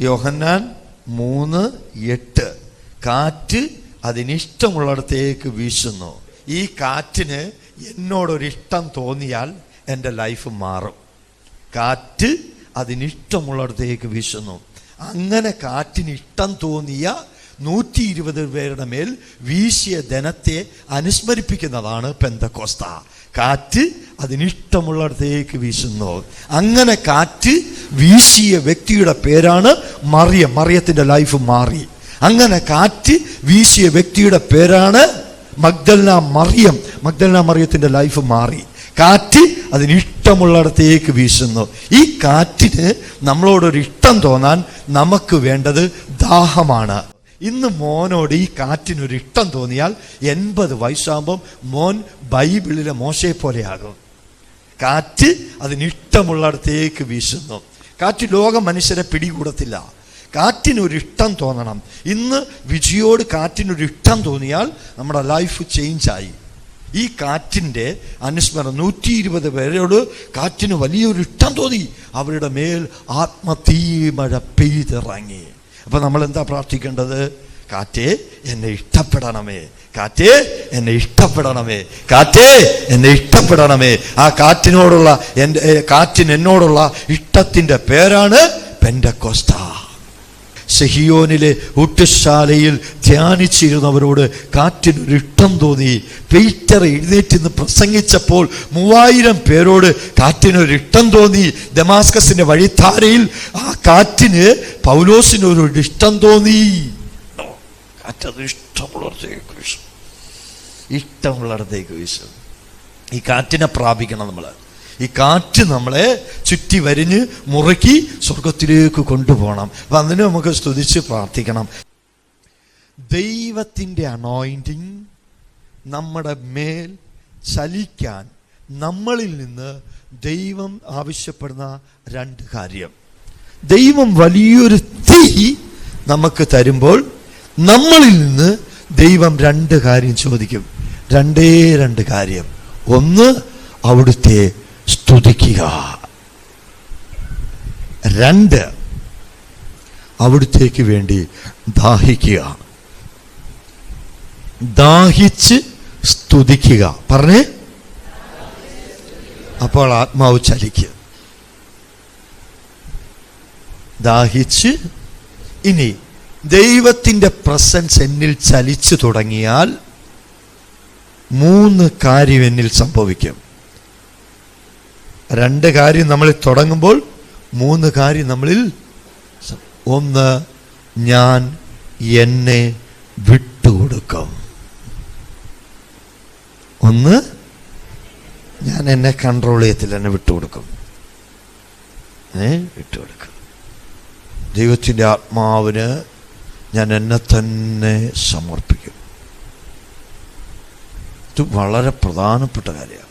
യോഹന്നാൻ മൂന്ന് എട്ട്. കാറ്റ് അതിനിഷ്ടമുള്ളിടത്തേക്ക് വീശുന്നു. ഈ കാറ്റിന് എന്നോടൊരിഷ്ടം തോന്നിയാൽ എന്റെ ലൈഫ് മാറും. കാറ്റ് അതിനിഷ്ടമുള്ളിടത്തേക്ക് വീശുന്നു. അങ്ങനെ കാറ്റിന് ഇഷ്ടം തോന്നിയ നൂറ്റി ഇരുപത് പേരുടെ മേൽ വീശിയ ധനത്തെ അനുസ്മരിപ്പിക്കുന്നതാണ് പെന്തക്കോസ്ത. കാറ്റ് അതിനിഷ്ടമുള്ളിടത്തേക്ക് വീശുന്നു. അങ്ങനെ കാറ്റ് വീശിയ വ്യക്തിയുടെ പേരാണ് മറിയ. മറിയത്തിന്റെ ലൈഫ് മാറി. അങ്ങനെ കാറ്റ് വീശിയ വ്യക്തിയുടെ പേരാണ് മഗ്ദൽന മറിയം. മഗ്ദൽന മറിയത്തിന്റെ ലൈഫ് മാറി. കാറ്റ് അതിനിഷ്ടമുള്ളിടത്തേക്ക് വീശുന്നു. ഈ കാറ്റിന് നമ്മളോടൊരു ഇഷ്ടം തോന്നാൻ നമുക്ക് വേണ്ടത് ദാഹമാണ്. ഇന്ന് മോനോട് ഈ കാറ്റിനൊരു ഇഷ്ടം തോന്നിയാൽ എൺപത് വയസ്സാകുമ്പം മോൻ ബൈബിളിലെ മോശയെ പോലെയാകും. കാറ്റ് അതിനിഷ്ടമുള്ളിടത്തേക്ക് വീശുന്നു. കാറ്റ് ലോക മനുഷ്യരെ പിടികൂടത്തില്ല. കാറ്റിനൊരു ഇഷ്ടം തോന്നണം. ഇന്ന് വിജയോട് കാറ്റിനൊരു ഇഷ്ടം തോന്നിയാൽ നമ്മുടെ ലൈഫ് ചേഞ്ചായി. ഈ കാറ്റിന്റെ അനുസ്മരണം നൂറ്റി ഇരുപത് പേരോട് കാറ്റിന് വലിയൊരു ഇഷ്ടം തോന്നി. അവരുടെ മേൽ ആത്മതീമഴ പെയ്തിറങ്ങി. അപ്പം നമ്മൾ എന്താ പ്രാർത്ഥിക്കേണ്ടത്? കാറ്റേ എന്നെ ഇഷ്ടപ്പെടണമേ. കാറ്റേ എന്നെ ഇഷ്ടപ്പെടണമേ. കാറ്റേ എന്നെ ഇഷ്ടപ്പെടണമേ. ആ കാറ്റിനോടുള്ള എന്റെ കാറ്റിന് എന്നോടുള്ള ഇഷ്ടത്തിന്റെ പേരാണ് പെൻഡക്കോസ്റ്റ സെഹിയോനിലെ ഊട്ടുശാലയിൽ ധ്യാനിച്ചിരുന്നവരോട് കാറ്റിനൊരു ഇഷ്ടം തോന്നി. പെയ്റ്റർ എഴുന്നേറ്റ് നിന്ന് പ്രസംഗിച്ചപ്പോൾ മൂവായിരം പേരോട് കാറ്റിനൊരു ഇഷ്ടം തോന്നി. ദമാസ്കസിന്റെ വഴിത്താരയിൽ ആ കാറ്റിന് പൗലോസിനൊരു ഇഷ്ടം തോന്നി. കാറ്റത് ഇഷ്ടമുള്ളടത്തേക്ക് വീശും ഇഷ്ടമുള്ളടത്തേക്ക് വീശും ഈ കാറ്റിനെ പ്രാപിക്കണം നമ്മൾ ഈ കാറ്റ് നമ്മളെ ചുറ്റി വരിഞ്ഞ് മുറുക്കി സ്വർഗത്തിലേക്ക് കൊണ്ടുപോകണം. അപ്പം അതിന് നമുക്ക് സ്തുതിച്ച് പ്രാർത്ഥിക്കണം. ദൈവത്തിന്റെ അനോയിന്റിങ് നമ്മുടെ മേൽ ചലിക്കാൻ നമ്മളിൽ നിന്ന് ദൈവം ആവശ്യപ്പെടുന്ന രണ്ട് കാര്യം. ദൈവം വലിയൊരു തീ നമുക്ക് തരുമ്പോൾ നമ്മളിൽ നിന്ന് ദൈവം രണ്ട് കാര്യം ചോദിക്കും. രണ്ടേ രണ്ട് കാര്യം. ഒന്ന് അവിടുത്തെ സ്തുതിക്കുക. രണ്ട് അവിടുത്തേക്ക് വേണ്ടി ദാഹിക്കുക. ദാഹിച്ച് സ്തുതിക്കുക. പറഞ്ഞേ? അപ്പോൾ ആത്മാവ് ചലിക്കുക ദാഹിച്ച് ഇനി ദൈവത്തിന്റെ പ്രസൻസ് എന്നിൽ ചലിച്ചു തുടങ്ങിയാൽ മൂന്ന് കാര്യം എന്നിൽ സംഭവിക്കും. രണ്ട് കാര്യം നമ്മളിൽ തുടങ്ങുമ്പോൾ മൂന്ന് കാര്യം നമ്മളിൽ ഒന്ന് ഞാൻ എന്നെ വിട്ടുകൊടുക്കും. ഒന്ന് ഞാൻ എന്നെ കൺട്രോൾ ചെയ്യത്തില്ല എന്നെ വിട്ടുകൊടുക്കും. ഏ? വിട്ടുകൊടുക്കും. ദൈവത്തിന്റെ ആത്മാവിന് ഞാൻ എന്നെ തന്നെ സമർപ്പിക്കും. ഇത് വളരെ പ്രധാനപ്പെട്ട കാര്യമാണ്.